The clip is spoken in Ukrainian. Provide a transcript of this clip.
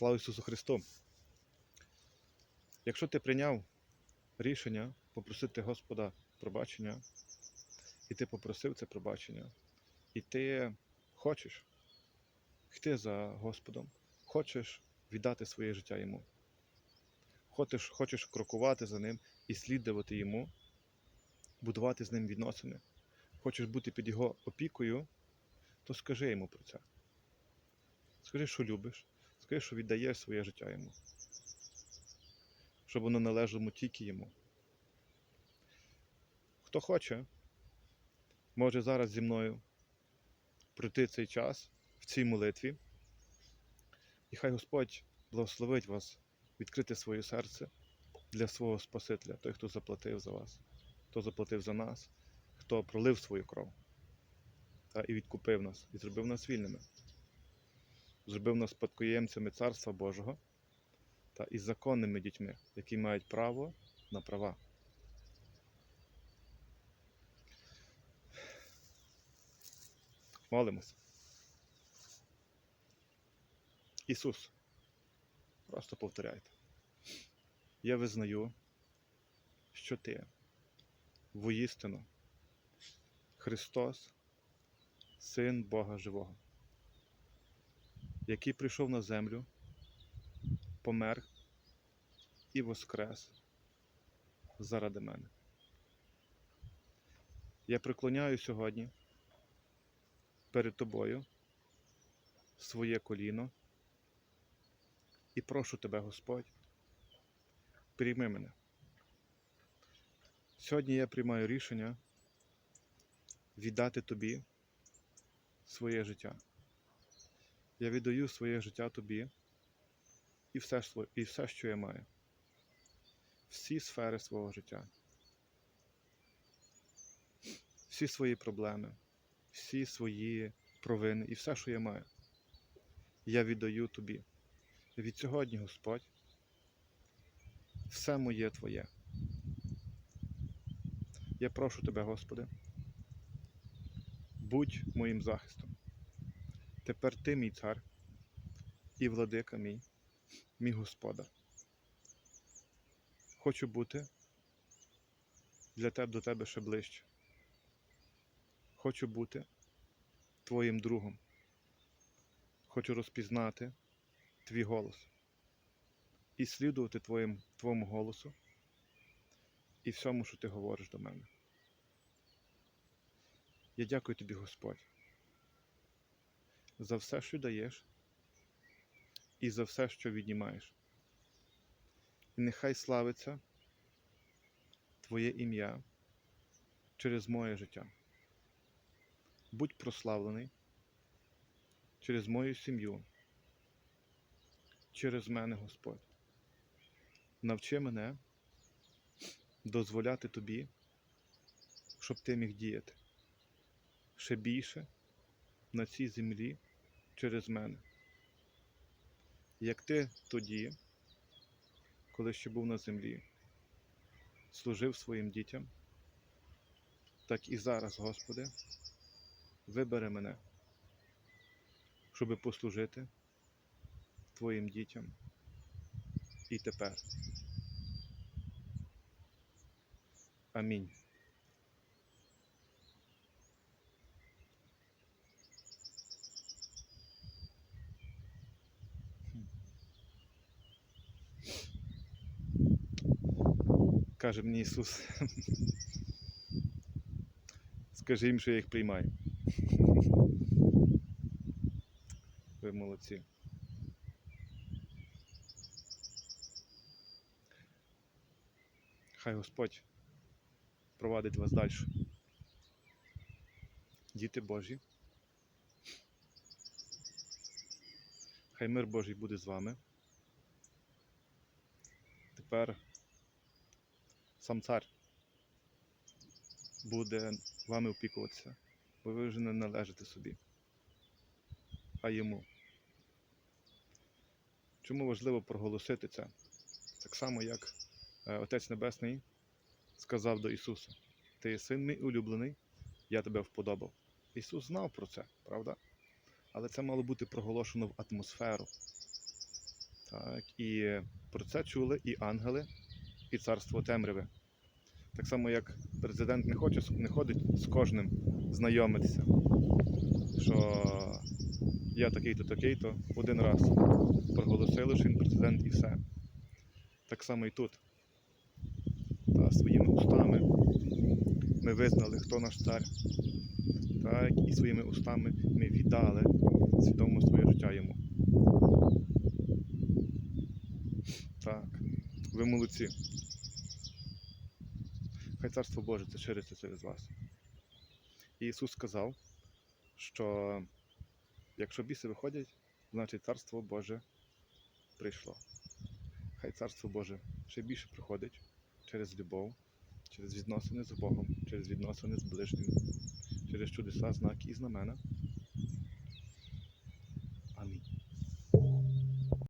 Слава Ісусу Христу! Якщо ти прийняв рішення попросити Господа пробачення, і ти попросив це пробачення, і ти хочеш йти за Господом, хочеш віддати своє життя Йому, хочеш, хочеш крокувати за Ним і слідувати Йому, будувати з ним відносини, хочеш бути під Його опікою, то скажи йому про це. Скажи, що любиш, скажи, що віддаєш своє життя йому, щоб воно належало тільки йому. Хто хоче, може зараз зі мною пройти цей час в цій молитві, і хай Господь благословить вас відкрити своє серце для свого Спасителя, той, хто заплатив за вас, хто заплатив за нас, хто пролив свою кров та і відкупив нас, і зробив нас вільними зробив нас спадкоємцями Царства Божого та із законними дітьми, які мають право на права. Молимося. Ісус, просто повторяйте. Я визнаю, що Ти воістину Христос, Син Бога Живого який прийшов на землю, помер і воскрес заради мене. Я приклоняю сьогодні перед тобою своє коліно і прошу тебе, Господь, прийми мене. Сьогодні я приймаю рішення віддати тобі своє життя. Я віддаю своє життя тобі і все, і все, що я маю. Всі сфери свого життя. Всі свої проблеми, всі свої провини і все, що я маю. Я віддаю тобі. Від сьогодні, Господь, все моє Твоє. Я прошу тебе, Господи, будь моїм захистом. Тепер ти мій цар і владика мій, мій господар. Хочу бути для тебе до тебе ще ближче. Хочу бути твоїм другом. Хочу розпізнати твій голос і слідувати твоїм, твоєму голосу і всьому, що ти говориш до мене. Я дякую тобі, Господь за все, що даєш, і за все, що віднімаєш. І нехай славиться Твоє ім'я через моє життя. Будь прославлений через мою сім'ю, через мене, Господь. Навчи мене дозволяти тобі, щоб ти міг діяти ще більше на цій землі через мене. Як ти тоді, коли ще був на землі, служив своїм дітям, так і зараз, Господи, вибери мене, щоби послужити Твоїм дітям і тепер. Амінь. Каже мені Ісус. Скажи їм, що я їх приймаю. Ви молодці. Хай Господь провадить вас далі. Діти Божі. Хай мир Божий буде з вами. Тепер сам цар буде вами опікуватися, бо ви вже не належите собі, а йому. Чому важливо проголосити це? Так само, як е, Отець Небесний сказав до Ісуса: Ти є син мій улюблений, я тебе вподобав. Ісус знав про це, правда? Але це мало бути проголошено в атмосферу. Так, і про це чули і ангели, і царство темряви. Так само, як президент не хоче не ходить з кожним знайомитися, що я такий-то, такий-то, один раз проголосили, що він президент і все. Так само і тут. Та своїми устами ми визнали, хто наш цар. Так, і своїми устами ми віддали свідомо своє життя йому. Так, ви молодці. Хай Царство Боже це шириться через вас. І Ісус сказав, що якщо біси виходять, значить Царство Боже прийшло. Хай Царство Боже ще більше приходить через любов, через відносини з Богом, через відносини з ближнім, через чудеса, знаки і знамена.